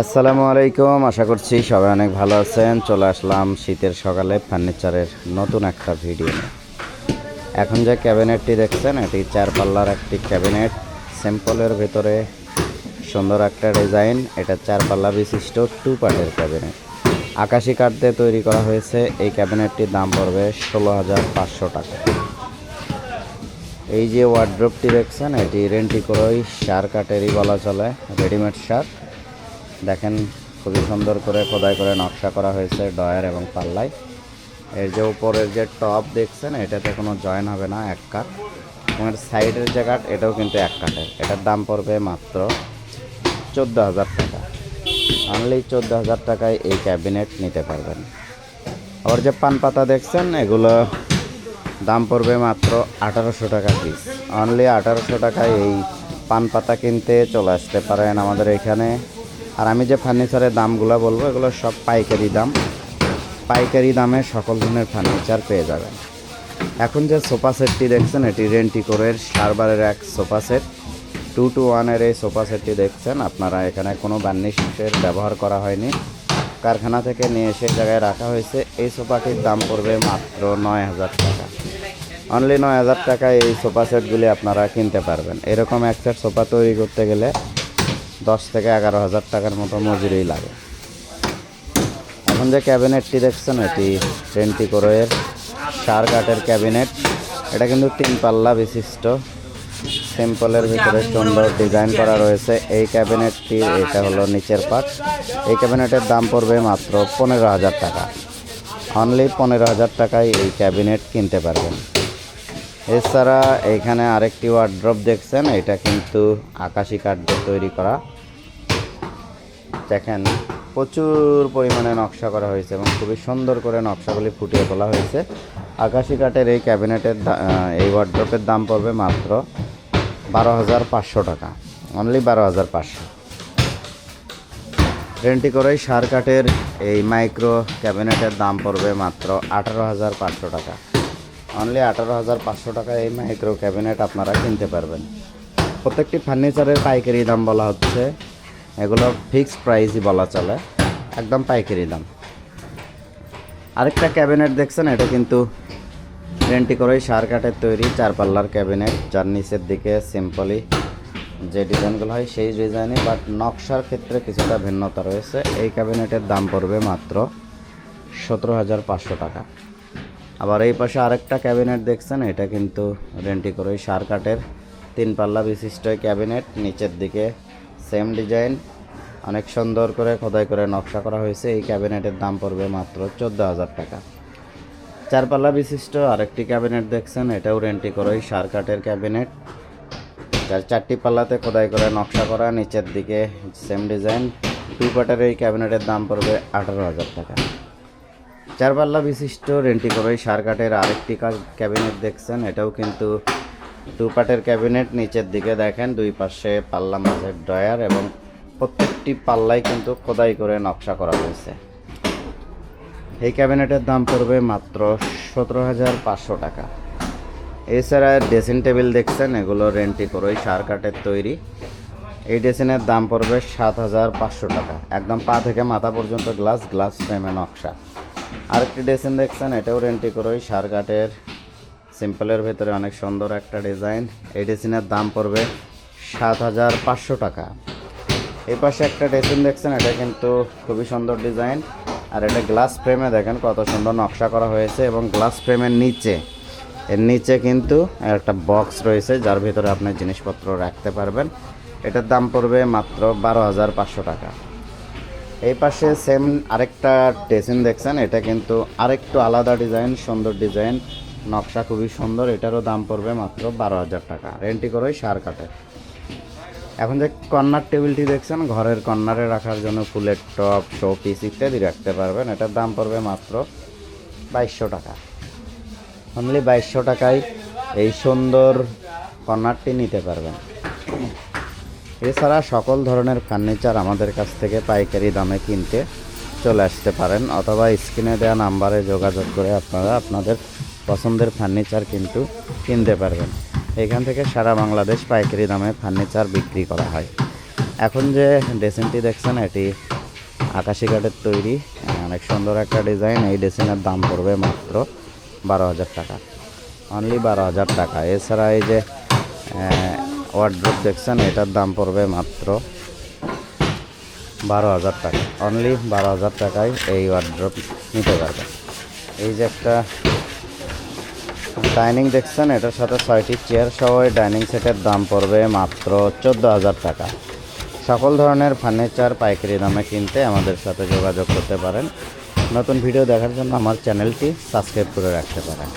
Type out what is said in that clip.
আসসালামু আলাইকুম, আশা করছি সবাই অনেক ভালো আছেন। চলে আসলাম শীতের সকালে ফার্নিচারের নতুন একটা ভিডিও এখন যে ক্যাবিনেটটি দেখছেন, এটি চার পাল্লার একটি ক্যাবিনেট। সিম্পলের ভেতরে সুন্দর একটা ডিজাইন। এটা চার পাল্লা বিশিষ্ট টু পার্টের ক্যাবিনেট। আকাশি কাঠ দিয়ে তৈরি করা হয়েছে। এই ক্যাবিনেটটির দাম পড়বে ষোলো হাজার পাঁচশো টাকা। এই যে ওয়ার্ড্রপটি দেখছেন, এটি রেন্টি করেই সার কাঠেরই বলা চলে রেডিমেড সার। দেখেন খুবই সুন্দর করে খোদাই করে নকশা করা হয়েছে ডয়ার এবং পাল্লায়। এর যে উপরের যে টপ দেখছেন, এটাতে কোনো জয়েন হবে না, এক কাঠ। এবং এর সাইডের যে কাঠ, এটাও কিন্তু এক কাঠের। এটার দাম পড়বে মাত্র চোদ্দ হাজার টাকা। অনলি চোদ্দ হাজার টাকায় এই ক্যাবিনেট নিতে পারবেন। আবার যে পান পাতা দেখছেন, এগুলো দাম পড়বে মাত্র আঠারোশো টাকা পিস অনলি আঠারোশো টাকায় এই পান পাতা কিনতে চলে আসতে পারেন আমাদের এখানে। আর আমি যে ফার্নিচারের দামগুলো বলব, এগুলো সব পাইকারি দাম। পাইকারি দামে সকল ধরনের ফার্নিচার পেয়ে যাবেন। এখন যে সোফা সেটটি দেখছেন, এটি রেন্টি করে সারবারের এক সোফা সেট। টু টু ওয়ানের এই সোফা সেটটি দেখছেন, আপনারা এখানে কোনো বার্নিশের ব্যবহার করা হয়নি। কারখানা থেকে নিয়ে এসে জায়গায় রাখা হয়েছে। এই সোফাটির দাম পড়বে মাত্র নয় হাজার টাকা। অনলি নয় হাজার টাকায় এই সোফা সেটগুলি আপনারা কিনতে পারবেন। এরকম এক সেট সোফা তৈরি করতে গেলে দশ থেকে এগারো হাজার টাকার মতো মজুরি লাগে। এখন যে ক্যাবিনেটটি দেখছেন, এটি টেন্টি কোরের সার কাঠের ক্যাবিনেট। এটা কিন্তু তিন পাল্লা বিশিষ্ট। সিম্পলের ভিতরে সুন্দর ডিজাইন করা রয়েছে। এই ক্যাবিনেটটি, এটা হলো নিচের পাট। এই ক্যাবিনেটের দাম পড়বে মাত্র পনেরো হাজার টাকা। অনলি পনেরো হাজার টাকায় এই ক্যাবিনেট কিনতে পারবেন। এছাড়া এখানে আরেকটি ওয়ার্ড্রপ দেখছেন, এটা কিন্তু আকাশি কাঠ দিয়ে তৈরি করা। দেখেন, প্রচুর পরিমাণে নকশা করা হয়েছে এবং খুবই সুন্দর করে নকশাগুলি ফুটিয়ে তোলা হয়েছে। আকাশি কাঠের এই ক্যাবিনেটের এই ওয়ার্ড্রপের দাম পড়বে মাত্র বারো হাজার পাঁচশো টাকা। অনলি বারো হাজার পাঁচশো। ট্রেনটি করেই সার কাঠের এই মাইক্রো ক্যাবিনেটের দাম পড়বে মাত্র আঠারো হাজার পাঁচশো টাকা। অনলি আঠারো হাজার পাঁচশো টাকা এই মাইক্রো ক্যাবিনেট আপনারা কিনতে পারবেন। প্রত্যেকটি ফার্নিচারের পাইকারি দাম বলা হচ্ছে। এগুলো ফিক্সড প্রাইসই বলা চলে। একদম পাইকারি দাম। আরেকটা ক্যাবিনেট দেখছেন, এটা কিন্তু রেন্টি করেই সার কাঠের তৈরি, চার পাল্লার ক্যাবিনেট যার নিচের দিকে সিম্পলি যে ডিজাইনগুলো হয় সেই ডিজাইনে বাট নকশার ক্ষেত্রে কিছুটা ভিন্নতা রয়েছে। এই ক্যাবিনেটের দাম পড়বে মাত্র সতেরো হাজার পাঁচশো টাকা। আবার এই পাশে আরেকটা ক্যাবিনেট দেখছেন, এটা কিন্তু রেন্টি করে সার কাঠের তিন পাল্লা বিশিষ্ট ক্যাবিনেট, নিচের দিকে সেম ডিজাইন অনেক সুন্দর করে, খোদাই করে নকশা করা হয়েছে। এই ক্যাবিনেটের দাম পড়বে মাত্র চোদ্দ হাজার টাকা। চার পাল্লা বিশিষ্ট আরেকটি ক্যাবিনেট দেখছেন, এটাও রেন্টি করে সার কাঠের ক্যাবিনেট। যার চারটি পাল্লাতে খোদাই করে নকশা করা, নিচের দিকে সেম ডিজাইন দুই পাটের এই ক্যাবিনেটের দাম পড়বে আঠারো হাজার টাকা। চার পাল্লা বিশিষ্ট রেন্টি করে সার কাঠের আরেকটি ক্যাবিনেট দেখছেন। এটাও কিন্তু দু পাটের ক্যাবিনেট নিচের দিকে দেখেন, দুই পাশে পাল্লা মাঝের ড্রয়ার এবং প্রত্যেকটি পাল্লাই কিন্তু খোদাই করে নকশা করা হয়েছে। এই ক্যাবিনেটের দাম পড়বে মাত্র সতেরো হাজার পাঁচশো টাকা। এছাড়া ড্রেসিং টেবিল দেখছেন, এগুলো রেন্টি করেই সার কাঠের তৈরি। এই ড্রেসিনের দাম পড়বে সাত হাজার পাঁচশো টাকা। একদম পা থেকে মাথা পর্যন্ত গ্লাস গ্লাস ফ্রেমে নকশা। আরেকটি ড্রেসিন দেখছেন, এটাও রেন্টি করেই সার কাঠের সিম্পলের ভেতরে অনেক সুন্দর একটা ডিজাইন এই ড্রেসিনের দাম পড়বে সাত হাজার পাঁচশো টাকা। এই পাশে একটা ড্রেসিন দেখছেন, এটা কিন্তু খুবই সুন্দর ডিজাইন আর এটা গ্লাস ফ্রেমে দেখেন, কত সুন্দর নকশা করা হয়েছে এবং গ্লাস ফ্রেমের নিচে। এর নিচে কিন্তু একটা বক্স রয়েছে, যার ভিতরে আপনি জিনিসপত্র রাখতে পারবেন। এটার দাম পড়বে মাত্র বারো হাজার পাঁচশো টাকা। এই পাশে সেম আরেকটা ড্রেসিন দেখছেন, এটা কিন্তু আরেকটু আলাদা ডিজাইন সুন্দর ডিজাইন নকশা খুবই সুন্দর, এটারও দাম পড়বে মাত্র বারো হাজার টাকা। রেন্টি করেই সার কাটে। এখন যে কর্নার টেবিলটি দেখছেন, ঘরের কর্নারে রাখার জন্য ফুলের টপ শো পিস ইত্যাদি রাখতে পারবেন। এটার দাম পড়বে মাত্র বাইশশো টাকা। অনলি বাইশশো টাকায় এই সুন্দর কর্নারটি নিতে পারবেন। এছাড়া সকল ধরনের ফার্নিচার আমাদের কাছ থেকে পাইকারি দামে কিনতে চলে আসতে পারেন অথবা স্ক্রিনে দেওয়া নাম্বারে যোগাযোগ করে আপনারা আপনাদের পছন্দের ফার্নিচার কিন্তু কিনতে পারবেন। এখান থেকে সারা বাংলাদেশ পাইকারি দামে ফার্নিচার বিক্রি করা হয়। এখন যে ড্রেসিংটি দেখছেন, এটি আকাশি কাঠের তৈরি। অনেক সুন্দর একটা ডিজাইন, এই ড্রেসিংয়ের দাম পড়বে মাত্র বারো হাজার টাকা। অনলি বারো হাজার টাকা। এছাড়া এই যে ওয়ার্ড্রোপ দেখছেন, এটার দাম পড়বে মাত্র বারো হাজার টাকা। অনলি বারো হাজার টাকায় এই ওয়ার্ড্রোপ নিতে পারবেন এই যে একটা ডাইনিং দেখছেন, এটার সাথে ছয়টি চেয়ার সহ এই ডাইনিং সেটের দাম পড়বে মাত্র চোদ্দ হাজার টাকা। সকল ধরনের ফার্নিচার পাইকারি দামে কিনতে আমাদের সাথে যোগাযোগ করতে পারেন। নতুন ভিডিও দেখার জন্য আমার চ্যানেলটি সাবস্ক্রাইব করে রাখতে পারেন।